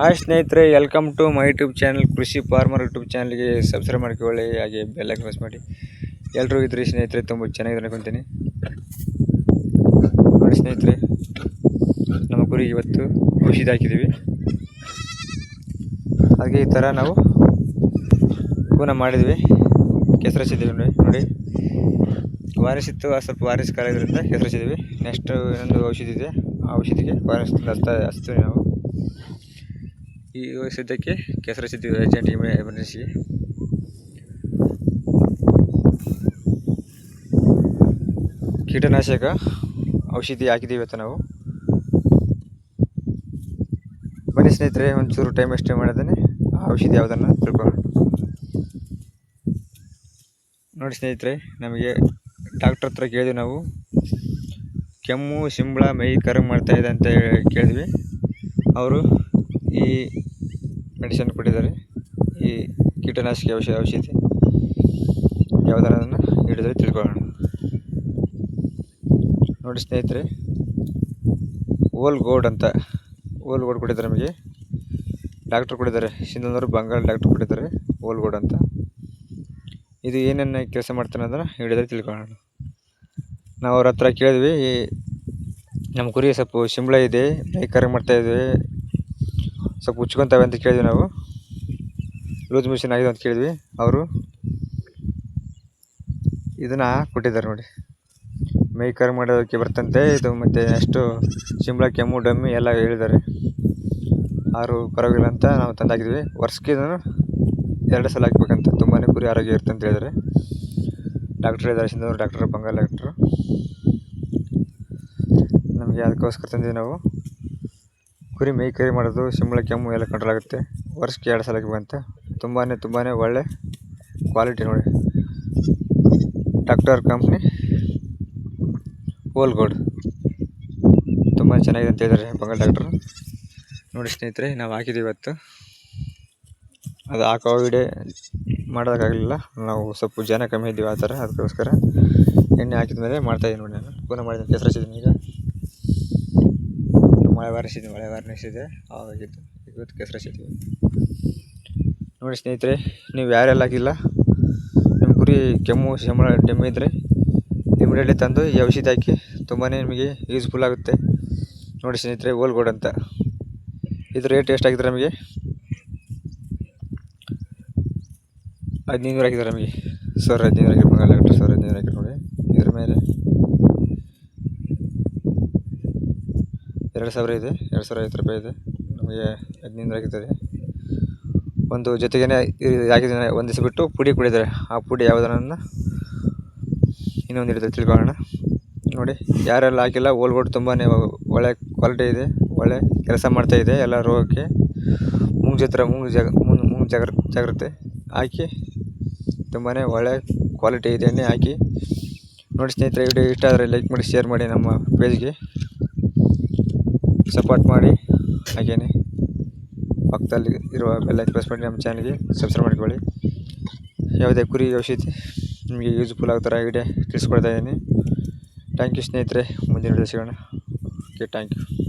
Hi ಸ್ನೇಹಿತರೆ welcome to my YouTube channel Krishi farmer YouTube ಚಾನಲ್ಗೆ subscribe ಮಾಡ್ಕೊಳ್ಳಿ, ಹಾಗೆ ಬೆಲ್ ಪ್ರೆಸ್ ಮಾಡಿ. ಎಲ್ಲರೂ ಇದ್ರಿ ಸ್ನೇಹಿತರೆ, ತುಂಬ ಚೆನ್ನಾಗಿದೆ ಅನ್ಕೊತೀನಿ. ನೋಡಿ ಸ್ನೇಹಿತರೆ, ನಮ್ಮ ಗುರಿ ಇವತ್ತು ಔಷಧಿ ಹಾಕಿದ್ದೀವಿ. ಹಾಗೆ ಈ ಥರ ನಾವು ಕೂನ ಮಾಡಿದ್ವಿ ಕೆಸರು ಹಚ್ಚಿದ್ದೀವಿ ನೋಡಿ ನೋಡಿ. ವಾರಿಸಿತ್ತು ಸ್ವಲ್ಪ ವಾರಿಸ್ ಕಾಲ ಇದ್ರಿಂದ ಕೆಸರು ಹಚ್ಚಿದ್ದೀವಿ. ನೆಕ್ಸ್ಟ್ ಇನ್ನೊಂದು ಔಷಧಿ ಇದೆ, ಆ ಔಷಧಿಗೆ ವಾರಿಸ್ ನಾವು. ಈ ಸದ್ಯಕ್ಕೆ ಕೆಸರು ಸಿದ್ಧ ಅರ್ಜೆಂಟ್ ಎಮರ್ಜೆನ್ಸಿ. ಕೀಟನಾಶಕ ಔಷಧಿ ಹಾಕಿದ್ದೀವಿ ಇವತ್ತು ನಾವು. ಬನ್ನಿ ಸ್ನೇಹಿತರೆ, ಒಂಚೂರು ಟೈಮ್ ಎಷ್ಟೇ ಮಾಡಿದ್ದೇನೆ ಆ ಔಷಧಿ ಯಾವುದನ್ನು ತಿಳ್ಕೊಳ್ಳೋಣ. ನೋಡಿ ಸ್ನೇಹಿತರೆ, ನಮಗೆ ಡಾಕ್ಟ್ರ್ ಹತ್ರ ಕೇಳಿದ್ವಿ ನಾವು. ಕೆಮ್ಮು, ಸಿಂಬಳ ಮೈ ಮಾಡ್ತಾ ಇದೆ ಅಂತ ಕೇಳಿದ್ವಿ. ಅವರು ಈ ಮೆಡಿಸಿನ್ ಕೊಟ್ಟಿದ್ದಾರೆ ಈ ಕೀಟನಾಶಕ ಔಷಧ ಔಷಧಿ ಯಾವುದನ್ನು ಹಿಡಿದ್ರೆ ತಿಳ್ಕೊಳ್ಳೋಣ. ನೋಡಿ ಸ್ನೇಹಿತರೆ, ಓಲ್ ಗೋಡ್ ಅಂತ, ಓಲ್ ಗೋಡ್ ಕೊಟ್ಟಿದ್ದಾರೆ ನಮಗೆ ಡಾಕ್ಟ್ರ್ ಕೊಟ್ಟಿದ್ದಾರೆ ಸಿಂಧನೂರು ಬಂಗಾಳ ಡಾಕ್ಟ್ರ್ ಕೊಟ್ಟಿದ್ದಾರೆ ಓಲ್ ಗೋಡ್ ಅಂತ. ಇದು ಏನೇನು ಕೆಲಸ ಮಾಡ್ತಾನೆ ಅಂದ್ರೆ ಹಿಡಿದ್ರೆ ತಿಳ್ಕೊಳ್ಳೋಣ. ನಾವು ಅವ್ರ ಹತ್ರ ಕೇಳಿದ್ವಿ ನಮ್ಮ ಕುರಿ ಸ್ವಲ್ಪ ಶಿಂಬಳ ಇದೆ ಕರೆ ಮಾಡ್ತಾ ಇದ್ವಿ ಸ್ವಲ್ಪ ಉಚ್ಕೊತಾವೆ ಅಂತ ಕೇಳಿದ್ವಿ ನಾವು. ಲೂಸ್ ಮಿಷನ್ ಆಗಿದೆ ಅಂತ ಕೇಳಿದ್ವಿ ಅವರು. ಇದನ್ನು ಕೊಟ್ಟಿದ್ದಾರೆ ನೋಡಿ. ಮೇಕರ್ ಕರೆ ಮಾಡೋದಕ್ಕೆ ಬರ್ತಂತೆ, ಇದು ಮತ್ತು ನೆಕ್ಸ್ಟು ಶಿಂಬಳ ಕೆಮ್ಮು, ಡಮ್ಮಿ ಎಲ್ಲ ಹೇಳಿದ್ದಾರೆ. ಆರು ಪರವಾಗಿಲ್ಲ ಅಂತ ನಾವು ತಂದಾಕಿದ್ವಿ ವರ್ಷಕ್ಕೆ ಎರಡು ಸಲ ಹಾಕ್ಬೇಕಂತ ತುಂಬಾ ಕುರಿ ಆರೋಗ್ಯ ಇರುತ್ತೆ ಅಂತ ಹೇಳಿದ್ದಾರೆ. ಡಾಕ್ಟ್ರ್ ಇದ್ದಾರೆ ಸಿಂಧೂರು ಡಾಕ್ಟ್ರು ಬಂಗಾಲ್ ಡಾಕ್ಟ್ರು. ನಮಗೆ ಅದಕ್ಕೋಸ್ಕರ ತಂದಿದ್ದೀವಿ ನಾವು. ಕುರಿ ಮೈ ಕರಿ ಮಾಡೋದು ಸಿಂಬಳ ಕೆಮ್ಮು ಎಲ್ಲ ಕಂಟ್ರೋಲ್ ಆಗುತ್ತೆ. ವರ್ಷಕ್ಕೆ ಎರಡು ಸಲಕ್ಕೆ ಬಂತೆ. ತುಂಬಾ ತುಂಬಾ ಒಳ್ಳೆ ಕ್ವಾಲಿಟಿ ನೋಡಿ. ಡಾಕ್ಟರ್ ಕಂಪ್ನಿ ಗೋಲ್ಡ್ ತುಂಬ ಚೆನ್ನಾಗಿದೆ ಅಂತ ಹೇಳಿದ್ದಾರೆ ಬಂಗಲ್ ಡಾಕ್ಟ್ರು ನೋಡಿ ಸ್ನೇಹಿತರೆ, ನಾವು ಹಾಕಿದ್ದೀವಿ ಇವತ್ತು. ಅದು ಹಾಕೋ ವಿಡಿಯೋ ಮಾಡೋದಕ್ಕಾಗಲಿಲ್ಲ. ನಾವು ಸ್ವಲ್ಪ ಜನ ಕಮ್ಮಿ ಇದ್ದೀವಿ ಆ ಥರ. ಅದಕ್ಕೋಸ್ಕರ ಎಣ್ಣೆ ಹಾಕಿದ ಮೇಲೆ ಮಾಡ್ತಾಯಿದ್ದೀನಿ ನೋಡಿ ನಾನು. ಪುನಃ ಮಾಡಿದ್ದೀನಿ ಕೆಸರು ಹಚ್ಚಿದ್ದೀನಿ ಈಗ. ಮಳೆ ಬಾರಿಸಿದೆ ಮಳೆ ಬಾರಿಸಿದೆ ಆವಾಗಿದ್ದು ಇವತ್ತು ಕೆಸರು ಸಿದ್ವಿ ನೋಡಿ ಸ್ನೇಹಿತರೆ, ನೀವು ಯಾರೆಲ್ಲ ಹಾಕಿಲ್ಲ ನಿಮ್ಮ ಗುರಿ ಕೆಮ್ಮು ಶಂಬಳ ಕೆಮ್ಮು ಇದ್ದರೆ ಇಮಿಡಿಯೇಟ್ಲಿ ತಂದು ಈ ಔಷಧಿ ಹಾಕಿ ತುಂಬಾ ನಿಮಗೆ ಯೂಸ್ಫುಲ್ ಆಗುತ್ತೆ. ನೋಡಿ ಸ್ನೇಹಿತರೆ ಓಲ್ಗೋಡ್ ಅಂತ. ಇದು ರೇಟ್ ಎಷ್ಟಾಗಿದ್ರೆ ನಮಗೆ? ಹದಿನೈದು ಹಾಕಿದ್ದಾರೆ ನಮಗೆ. ಸಾವಿರ ಹದಿನೈದು ಹಾಕಿ ಬಂಗಾಳ ಡಾಕ್ಟ್ರ್ ಸಾವಿರ ಹದಿನೈದು ನೋಡಿ. ಇದ್ರ ಮೇಲೆ ಎರಡು ಸಾವಿರ ಇದೆ, ಎರಡು ಸಾವಿರ ಐವತ್ತು ರೂಪಾಯಿ ಇದೆ. ನಮಗೆ ಹದಿನೈದು ಆಗಿದ್ದಾರೆ ಒಂದು ಜೊತೆಗೇ ಹಾಕಿದ್ದಾನೆ ಒಂದು ದಿವಸ ಬಿಟ್ಟು ಪುಡಿ ಕುಡಿದ್ದಾರೆ ಆ ಪುಡಿ ಯಾವುದನ್ನ ಇನ್ನೊಂದು ಹಿಡಿದು ತಿಳ್ಕೊಳ್ಳೋಣ. ನೋಡಿ, ಯಾರೆಲ್ಲ ಹಾಕಿಲ್ಲ ಓಲ್ಗೋಡ್ ತುಂಬಾ ಒಳ್ಳೆ ಕ್ವಾಲಿಟಿ ಇದೆ, ಒಳ್ಳೆ ಕೆಲಸ ಮಾಡ್ತಾಯಿದೆ ಎಲ್ಲ ರೋಗಕ್ಕೆ. ಮುಂಗ್ ಜತ್ರ, ಮುಂಗ್ ಜಾಗ ಮುಂಗ್ ಮುಂಗ್ ಜಾಗ್ರ, ಜಾಗ್ರತೆ ಹಾಕಿ ತುಂಬಾ ಒಳ್ಳೆ ಕ್ವಾಲಿಟಿ ಇದೆ ಎಣ್ಣೆ ಹಾಕಿ. ನೋಡಿ ಸ್ನೇಹಿತರೆ ವಿಡಿಯೋ ಇಷ್ಟ ಆದರೆ ಲೈಕ್ ಮಾಡಿ ಶೇರ್ ಮಾಡಿ ನಮ್ಮ ಪೇಜ್ಗೆ ಸಪೋರ್ಟ್ ಮಾಡಿ. ಹಾಗೇನೆ ಪಕ್ಕದಲ್ಲಿ ಇರುವ ಬೆಲ್ಲ ಪ್ರೆಸ್ ಮಾಡಿ ನಮ್ಮ ಚಾನಲ್ಗೆ ಸಬ್ಸ್ಕ್ರೈಬ್ ಮಾಡ್ಕೊಳ್ಳಿ. ಯಾವುದೇ ಕುರಿ, ಔಷಧಿ ನಿಮಗೆ ಯೂಸ್ಫುಲ್ ಆಗೋ ಥರ ಐಡಿಯಾ ತಿಳಿಸ್ಕೊಡ್ತಾ ಇದ್ದೀನಿ. ಥ್ಯಾಂಕ್ ಯು ಸ್ನೇಹಿತರೆ. ಮುಂದಿನ ವಿಡಿಯೋ ಸಿಗೋಣ. Okay thank you